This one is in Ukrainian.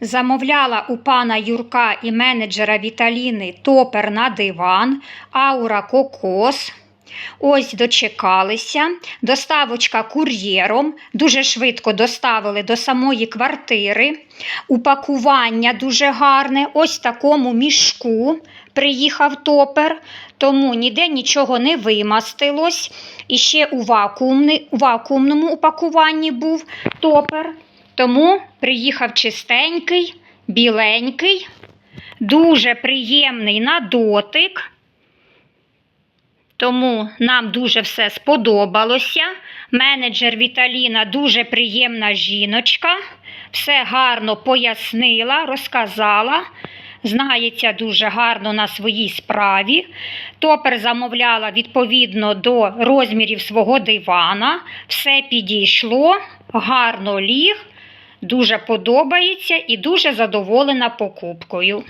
Замовляла у пана Юрка і менеджера Віталіни топер на диван, аура кокос. Ось дочекалися. Доставочка кур'єром. Дуже швидко доставили до самої квартири. Упакування дуже гарне. Ось такому мішку приїхав топер, тому ніде нічого не вимастилось. І ще у, у вакуумному упакуванні був топер. Тому приїхав чистенький, біленький, дуже приємний на дотик. Тому нам дуже все сподобалося. Менеджер Віталіна дуже приємна жіночка. Все гарно пояснила, розказала. Знається дуже гарно на своїй справі. Топер замовляла відповідно до розмірів свого дивана. Все підійшло, гарно ліг, дуже подобається і дуже задоволена покупкою.